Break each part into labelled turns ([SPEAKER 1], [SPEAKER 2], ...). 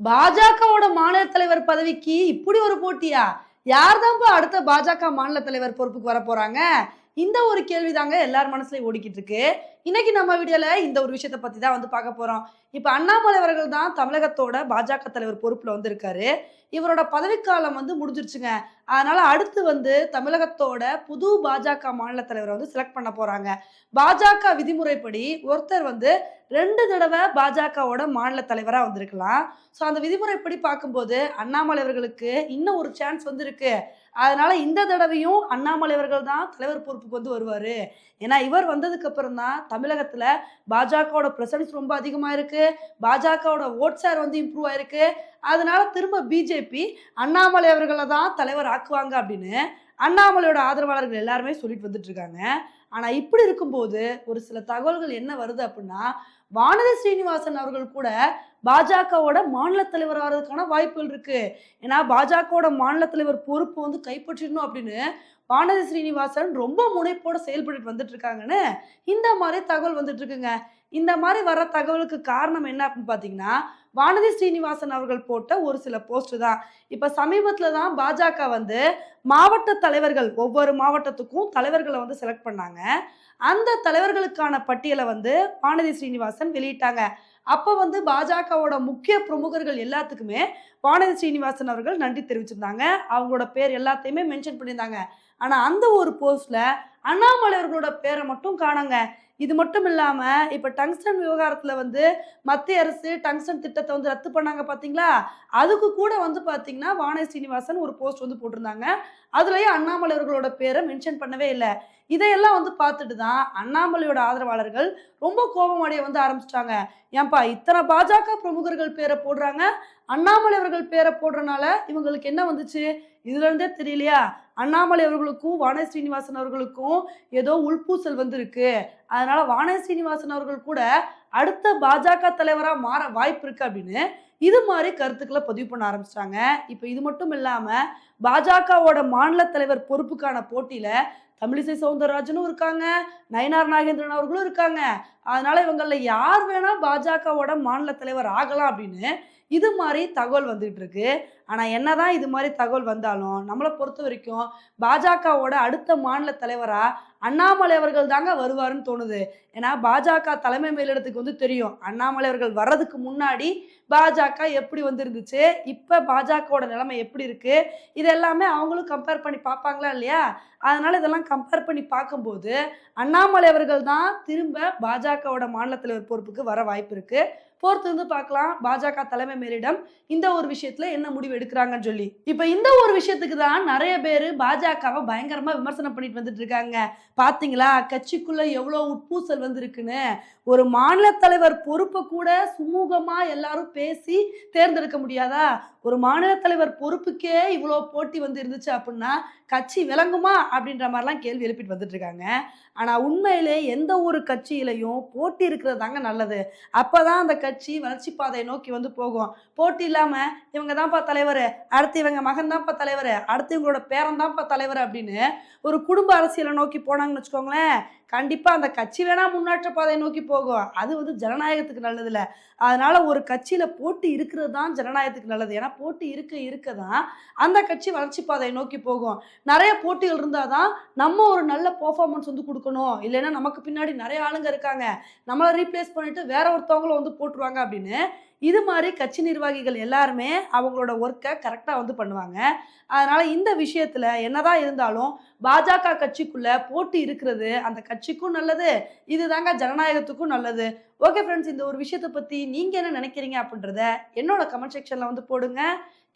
[SPEAKER 1] பாஜகவோட மாநில தலைவர் பதவிக்கு இப்படி ஒரு போட்டியா? யார் தான்ப்பா அடுத்த பாஜக மாநில தலைவர் பொறுப்புக்கு வர போறாங்க இந்த ஒரு கேள்வி தாங்க எல்லார் மனசுலயும் ஓடிக்கிட்டு இருக்கு. இன்னைக்கு நம்ம வீடியோல இந்த ஒரு விஷயத்தை பத்தி தான் வந்து பார்க்க போறோம். இப்ப அண்ணாமலை அவர்கள் தான் தமிழகத்தோட பாஜக தலைவர் பொறுப்புல வந்திருக்காரு இவரோட பதவிக்காலம் வந்து முடிஞ்சிருச்சுங்க. அதனால அடுத்து வந்து தமிழகத்தோட புது பாஜக மாநில தலைவரை வந்து செலக்ட் பண்ண போறாங்க. பாஜக விதிமுறைப்படி ஒருத்தர் வந்து ரெண்டு தடவை பாஜகவோட மாநில தலைவராக வந்திருக்கலாம். ஸோ அந்த விதிமுறைப்படி பார்க்கும்போது அண்ணாமலை அவர்களுக்கு இன்னும் ஒரு சான்ஸ் வந்து இருக்கு அதனால இந்த தடவையும் அண்ணாமலை அவர்கள் தான் தலைவர் பொறுப்புக்கு வந்து வருவார். ஏன்னா இவர் வந்ததுக்கு அப்புறம் தான் தமிழகத்தில் பாஜகவோட பிரசன்ஸ் ரொம்ப அதிகமாக இருக்குது பாஜகவோட ஓட் ஷேர் வந்து இம்ப்ரூவ் ஆயிருக்கு. அதனால திரும்ப பிஜேபி அண்ணாமலை அவர்களை தான் தலைவர் ஆக்குவாங்க அப்படின்னு அண்ணாமலையோட ஆதரவாளர்கள் எல்லாருமே சொல்லிட்டு வந்துட்டு இருக்காங்க. ஆனால் இப்படி இருக்கும்போது ஒரு சில தகவல்கள் என்ன வருது அப்படின்னா வானதி ஸ்ரீனிவாசன் அவர்கள் கூட பாஜகவோட மாநில தலைவர் ஆகிறதுக்கான வாய்ப்புகள் இருக்கு. ஏன்னா பாஜகவோட மாநில தலைவர் பொறுப்பு வந்து கைப்பற்றிடணும் அப்படின்னு வானதி ஸ்ரீனிவாசன் ரொம்ப முனைப்போட செயல்பட்டு வந்துட்டு இருக்காங்கன்னு இந்த மாதிரி தகவல் வந்துட்டு இருக்குங்க. இந்த மாதிரி வர தகவலுக்கு காரணம் என்ன அப்படின்னு பார்த்தீங்கன்னா வானதி ஸ்ரீனிவாசன் அவர்கள் போட்ட ஒரு சில போஸ்ட் தான். இப்போ சமீபத்தில் தான் பாஜக வந்து மாவட்ட தலைவர்கள் ஒவ்வொரு மாவட்டத்துக்கும் தலைவர்களை வந்து செலக்ட் பண்ணாங்க. அந்த தலைவர்களுக்கான பட்டியலை வந்து வானதி ஸ்ரீனிவாசன் வெளியிட்டாங்க. அப்போ வந்து பாஜகவோட முக்கிய பிரமுகர்கள் எல்லாத்துக்குமே வானதி ஸ்ரீனிவாசன் அவர்கள் நன்றி தெரிவிச்சிருந்தாங்க. அவங்களோட பேர் எல்லாத்தையுமே மென்ஷன் பண்ணியிருந்தாங்க. ஆனால் அந்த ஒரு போஸ்ட்டில் அண்ணாமலை அவர்களோட பேரை மட்டும் காணாங்க. இது மட்டும் இல்லாமல் இப்போ டங்ஸ்டன் விவகாரத்தில் வந்து மத்திய அரசு டங்ஸ்டன் திட்டத்தை வந்து ரத்து பண்ணாங்க பார்த்தீங்களா அதுக்கு கூட வந்து பார்த்தீங்கன்னா வானதி ஸ்ரீனிவாசன் ஒரு போஸ்ட் வந்து போட்டிருந்தாங்க. அதுலேயும் அண்ணாமலை அவர்களோட பேரை மென்ஷன் பண்ணவே இல்லை. இதையெல்லாம் வந்து பார்த்துட்டு தான் அண்ணாமலையோட ஆதரவாளர்கள் ரொம்ப கோபம் அடைய வந்து ஆரம்பிச்சிட்டாங்க. ஏன்பா இத்தனை பாஜக பிரமுகர்கள் பேரை போடுறாங்க? அண்ணாமலை அவர்கள் பேரை போடுறனால இவங்களுக்கு என்ன வந்துச்சு? இதுலேருந்தே தெரியலையா? அண்ணாமலை அவர்களுக்கும் வானதி ஸ்ரீனிவாசன் அவர்களுக்கும் ஏதோ உள்பூசல் வந்திருக்கு. அதனால வானதி சீனிவாசன் அவர்கள் கூட அடுத்த பாஜக தலைவரா மாற வாய்ப்பு இருக்கு அப்படின்னு இது மாதிரி கருத்துக்களை பதிவு பண்ண ஆரம்பிச்சிட்டாங்க. இப்போ இது மட்டும் இல்லாம பாஜகவோட மாநில தலைவர் பொறுப்புக்கான போட்டியில தமிழிசை சவுந்தரராஜனும் இருக்காங்க நயனார் நாகேந்திரன் அவர்களும் இருக்காங்க. அதனால இவங்கள யார் வேணா பாஜகவோட மாநில தலைவர் ஆகலாம் அப்படின்னு இது மாதிரி தகவல் வந்துகிட்டு இருக்கு ஆனால் என்னதான் இது மாதிரி தகவல் வந்தாலும் நம்மளை பொறுத்த வரைக்கும் பாஜகவோட அடுத்த மாநில தலைவராக அண்ணாமலை அவர்கள் தாங்க வருவாருன்னு தோணுது. ஏன்னா பாஜக தலைமை மேலிடத்துக்கு வந்து தெரியும். அண்ணாமலை அவர்கள் வர்றதுக்கு முன்னாடி பாஜக எப்படி வந்திருந்துச்சு இப்போ பாஜகவோட நிலைமை எப்படி இருக்கு இது எல்லாமே அவங்களும் கம்பேர் பண்ணி பார்ப்பாங்களா இல்லையா? அதனால இதெல்லாம் கம்பேர் பண்ணி பார்க்கும்போது அண்ணாமலை அவர்கள் தான் திரும்ப பாஜகவோட மாநில தலைவர் பொறுப்புக்கு வர வாய்ப்பு இருக்கு. பொறுத்து வந்து பார்க்கலாம். பாஜக தலைமை மேலிடம் இந்த ஒரு விஷயத்துல என்ன முடிவு எடுக்கிறாங்கன்னு சொல்லி. இப்போ இந்த ஒரு விஷயத்துக்கு தான் நிறைய பேர் பாஜகவை பயங்கரமா விமர்சனம் பண்ணிட்டு வந்துட்டு இருக்காங்க. பாத்தீங்களா? கட்சிக்குள்ள எவ்வளோ உட்பூசல் வந்திருக்குன்னு. ஒரு மாநில தலைவர் பொறுப்பை கூட சுமூகமா எல்லாரும் பேசி தேர்ந்தெடுக்க முடியாதா? ஒரு மாநில தலைவர் பொறுப்புக்கே இவ்வளோ போட்டி வந்து இருந்துச்சு அப்படின்னா கட்சி விளங்குமா? அப்படின்ற மாதிரிலாம் கேள்வி எழுப்பிட்டு வந்துட்டு இருக்காங்க. ஆனால் உண்மையிலே எந்த ஒரு கட்சியிலையும் போட்டி இருக்கிறது தாங்க நல்லது. அப்பதான் அந்த கட்சி வளர்ச்சி பாதையை நோக்கி வந்து போகும். போட்டி இல்லாமல் இவங்க தான்ப்பா தலைவர். அடுத்து இவங்க மகன் தான்ப்பா தலைவர். அடுத்து இவங்களோட பேரன் தான்ப்பா தலைவர் அப்படின்னு ஒரு குடும்ப அரசியலை நோக்கி போனாங்கன்னு வச்சுக்கோங்களேன். கண்டிப்பாக அந்த கட்சி வேணால் முன்னேற்ற பாதையை நோக்கி போகும். அது வந்து ஜனநாயகத்துக்கு நல்லது இல்லை அதனால் ஒரு கட்சியில் போட்டி இருக்கிறது தான் ஜனநாயகத்துக்கு நல்லது. ஏன்னா போட்டி இருக்க இருக்க தான் அந்த கட்சி வளர்ச்சி பாதையை நோக்கி போகும். நிறைய போட்டிகள் இருந்தால் தான் நம்ம ஒரு நல்ல பர்ஃபார்மன்ஸ் வந்து கொடுக்கணும். இல்லைன்னா நமக்கு பின்னாடி நிறைய ஆளுங்க இருக்காங்க. நம்மளை ரீப்ளேஸ் பண்ணிவிட்டு வேற ஒருத்தவங்கள வந்து போட்டுருவாங்க அப்படின்னு இது மாதிரி கட்சி நிர்வாகிகள் எல்லாருமே அவங்களோட ஒர்க்கை கரெக்டாக வந்து பண்ணுவாங்க. அதனால் இந்த விஷயத்தில் என்னதான் இருந்தாலும் பாஜக கட்சிக்குள்ளே போட்டி இருக்கிறது அந்த கட்சிக்கும் நல்லது இதுதாங்க ஜனநாயகத்துக்கும் நல்லது. ஓகே ஃப்ரெண்ட்ஸ் இந்த ஒரு விஷயத்தை பற்றி நீங்கள் என்ன நினைக்கிறீங்க அப்படின்றத என்னோட கமெண்ட் செக்ஷனில் வந்து போடுங்க.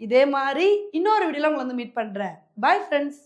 [SPEAKER 1] இதே மாதிரி இன்னொரு வீடியோவில் உங்களை வந்து மீட் பண்ணுறேன் பாய் ஃப்ரெண்ட்ஸ்